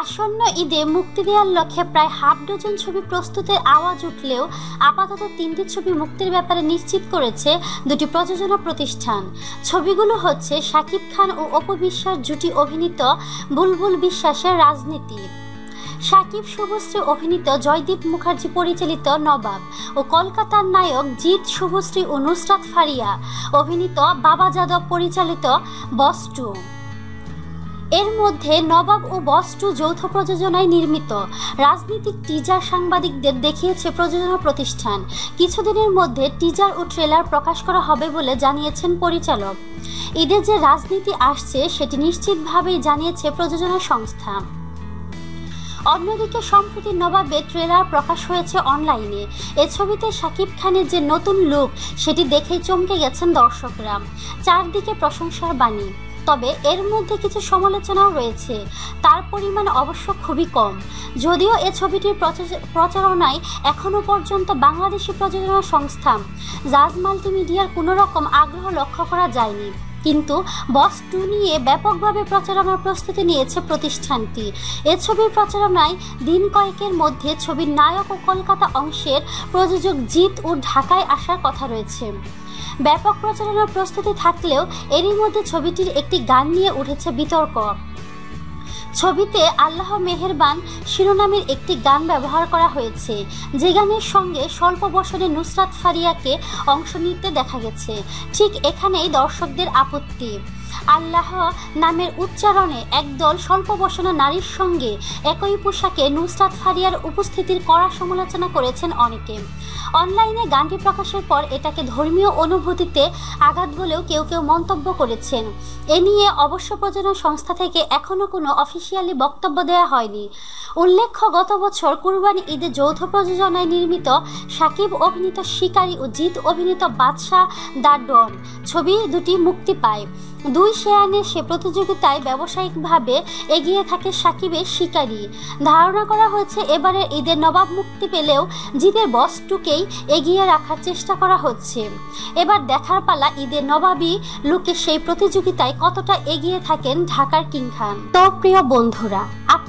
আসন্ন ঈদে মুক্তি দেওয়ার লক্ষ্যে প্রায় হাফ ডজন ছবি প্রস্তুতের আওয়াজ উঠলেও আপাতত তিনটি ছবি মুক্তির ব্যাপারে নিশ্চিত করেছে দুটি প্রযোজনা প্রতিষ্ঠান। ছবিগুলো হচ্ছে শাকিব খান ও অপবিশ্বাস জুটি অভিনীত বুলবুল বিশ্বাসের রাজনীতি। সাকিব শুভশ্রী অভিনীত জয়দীপ মুখার্জি পরিচালিত নবাব ও কলকাতার নায়ক জিৎ শুভশ্রী ও নুসরাত ফারিয়া। অভিনীত বাবা যাদব পরিচালিত বস্টু এর মধ্যে নবাব ও বস টু যৌথ প্রযোজনায় নির্মিত। রাজনীতিক টিজার সাংবাদিকদের দেখিয়েছে প্রযোজনা প্রতিষ্ঠান। কিছুদিনের মধ্যে টিজার ও ট্রেলার প্রকাশ করা হবে বলে জানিয়েছেন পরিচালক। ঈদের যে রাজনীতি আসছে, সেটি নিশ্চিতভাবেই জানিয়েছে প্রযোজনা সংস্থা। অন্যদিকে সম্প্রতি নবাবে ট্রেলার প্রকাশ হয়েছে অনলাইনে। এ ছবিতে শাকিব খানের যে নতুন লুক, সেটি দেখেই চমকে গেছেন দর্শকরা। চারদিকে প্রশংসার বাণী। তবে এর মধ্যে কিছু সমালোচনাও রয়েছে। তার পরিমাণ অবশ্য খুবই কম। যদিও এ ছবিটির প্রচারণায় এখনও পর্যন্ত বাংলাদেশি প্রযোজনা সংস্থা জাজ মাল্টিমিডিয়ার কোনো রকম আগ্রহ লক্ষ্য করা যায়নি। কিন্তু বস টু নিয়ে ব্যাপকভাবে প্রচারণার প্রস্তুতি নিয়েছে প্রতিষ্ঠানটি। এ ছবির প্রচারণায় দিন কয়েকের মধ্যে ছবির নায়ক ও কলকাতা অংশের প্রযোজক জিৎ ও ঢাকায় আসার কথা রয়েছে। ব্যাপক প্রচারণার প্রস্তুতি থাকলেও এরই মধ্যে ছবিটির একটি গান নিয়ে উঠেছে বিতর্ক। ছবিতে আল্লাহ মেহেরবান শিরোনামের একটি গান ব্যবহার করা হয়েছে। যে গানের সঙ্গে স্বল্প বসনে নুসরাত ফারিয়াকে অংশ নিতে দেখা গেছে। ঠিক এখানেই দর্শকদের আপত্তি। আল্লাহ নামের উচ্চারণে একদল স্বল্প বসনা নারীর সঙ্গে একই পোশাকে নুসরাত ফারিয়ার উপস্থিতির কড়া সমালোচনা করেছেন অনেকে। অনলাইনে গানটি প্রকাশের পর এটাকে ধর্মীয় অনুভূতিতে আঘাত বলেও কেউ কেউ মন্তব্য করেছেন। এ নিয়ে অবশ্য প্রযোজনা সংস্থা থেকে এখনও কোনো অফিসিয়ালি বক্তব্য দেওয়া হয়নি। উল্লেখ্য, গত বছর কুরবানি ঈদে যৌথ প্রযোজনায় নির্মিত সাকিব, অভিনীত শিকারী ও জিৎ, অভিনীত বাদশাহ দ্য ডন। ছবি দুটি মুক্তি পায়। দুই শেয়ানে সে প্রতিযোগিতায় ব্যবসায়িকভাবে এগিয়ে থাকে সাকিবের শিকারী। ধারণা করা হয়েছে, এবারে ঈদের নবাব মুক্তি পেলেও জিদের বসটুকেই এগিয়ে রাখার চেষ্টা করা হচ্ছে। এবার দেখার পালা ঈদের নবাবী লুকে সেই প্রতিযোগিতায় কতটা এগিয়ে থাকেন ঢাকার কিং খান তো প্রিয় বন্ধুরা